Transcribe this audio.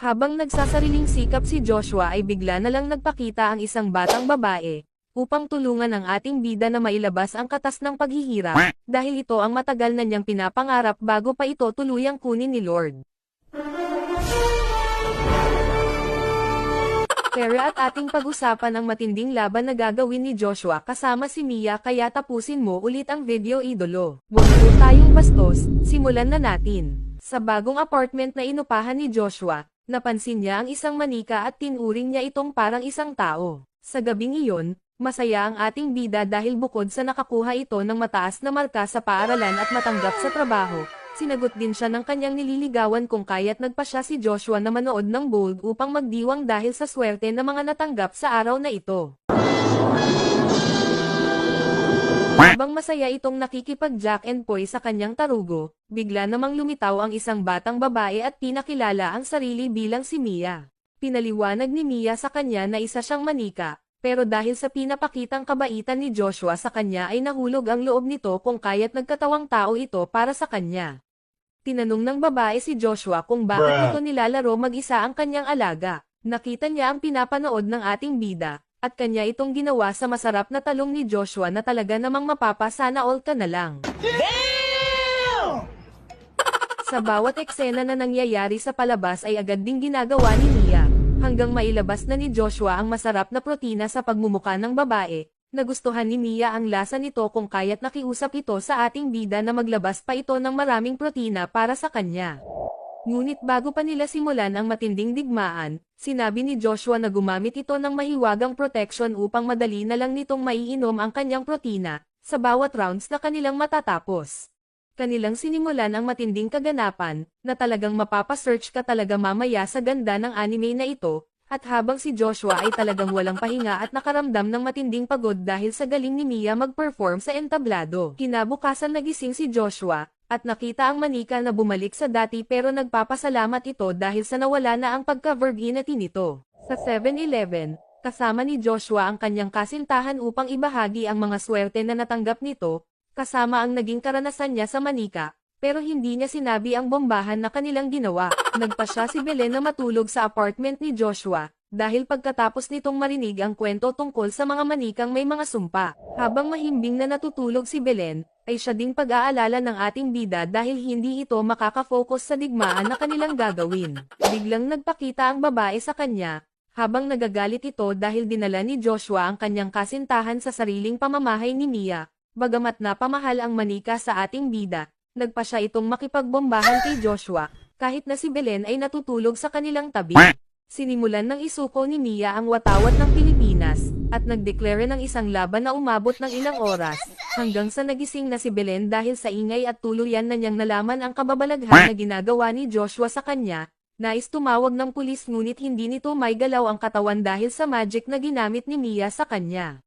Habang nagsasariling sikap si Joshua ay bigla na lang nagpakita ang isang batang babae, upang tulungan ang ating bida na mailabas ang katas ng paghihirap, dahil ito ang matagal na niyang pinapangarap bago pa ito tuluyang kunin ni Lord. Pero at ating pag-usapan ang matinding laban na gagawin ni Joshua kasama si Mia kaya tapusin mo ulit ang video idolo. Huwag tayong bastos, simulan na natin. Sa bagong apartment na inupahan ni Joshua, napansin niya ang isang manika at tinuring niya itong parang isang tao. Sa gabing iyon, masaya ang ating bida dahil bukod sa nakakuha ito ng mataas na marka sa paaralan at matanggap sa trabaho, sinagot din siya ng kanyang nililigawan kung kaya't nagpa siya si Joshua na manood ng bold upang magdiwang dahil sa swerte na mga natanggap sa araw na ito. Habang masaya itong nakikipag-jack and poy sa kanyang tarugo, bigla namang lumitaw ang isang batang babae at pinakilala ang sarili bilang si Mia. Pinaliwanag ni Mia sa kanya na isa siyang manika, pero dahil sa pinapakitang kabaitan ni Joshua sa kanya ay nahulog ang loob nito kung kaya't nagkatawang tao ito para sa kanya. Tinanong ng babae si Joshua kung bakit Bruh. ito nilalaro mag-isa ang kanyang alaga. Nakita niya ang pinapanood ng ating bida, at kanya itong ginawa sa masarap na talong ni Joshua na talaga namang mapapasana all ka na lang. Sa bawat eksena na nangyayari sa palabas ay agad ding ginagawa ni Mia, hanggang mailabas na ni Joshua ang masarap na protina sa pagmumuka ng babae. Nagustuhan ni Mia ang lasa nito kung kaya't nakiusap ito sa ating bida na maglabas pa ito ng maraming protina para sa kanya. Ngunit bago pa nila simulan ang matinding digmaan, sinabi ni Joshua na gumamit ito ng mahiwagang protection upang madali na lang nitong maiinom ang kanyang protina, sa bawat rounds na kanilang matatapos. Kanilang sinimulan ang matinding kaganapan, na talagang mapapasearch ka talaga mamaya sa ganda ng anime na ito, at habang si Joshua ay talagang walang pahinga at nakaramdam ng matinding pagod dahil sa galing ni Mia mag-perform sa entablado. Kinabukasan nagising si Joshua, at nakita ang manika na bumalik sa dati pero nagpapasalamat ito dahil sa nawala na ang pagka-virginity nito. Sa 7-Eleven, kasama ni Joshua ang kanyang kasintahan upang ibahagi ang mga swerte na natanggap nito, kasama ang naging karanasan niya sa manika, pero hindi niya sinabi ang bombahan na kanilang ginawa. Nagpa siya si Belen na matulog sa apartment ni Joshua, dahil pagkatapos nitong marinig ang kwento tungkol sa mga manikang may mga sumpa. Habang mahimbing na natutulog si Belen, ay siya ding pag-aalala ng ating bida dahil hindi ito makakafocus sa digmaan na kanilang gagawin. Biglang nagpakita ang babae sa kanya, habang nagagalit ito dahil dinala ni Joshua ang kanyang kasintahan sa sariling pamamahay ni Mia, bagamat napamahal ang manika sa ating bida, nagpa siya itong makipagbombahan kay Joshua, kahit na si Belen ay natutulog sa kanilang tabi. Sinimulan ng isuko ni Mia ang watawat ng Pilipinas, at nagdeklare ng isang laban na umabot ng ilang oras, hanggang sa nagising na si Belen dahil sa ingay at tuluyan na niyang nalaman ang kababalaghan na ginagawa ni Joshua sa kanya, nais tumawag ng pulis ngunit hindi nito may galaw ang katawan dahil sa magic na ginamit ni Mia sa kanya.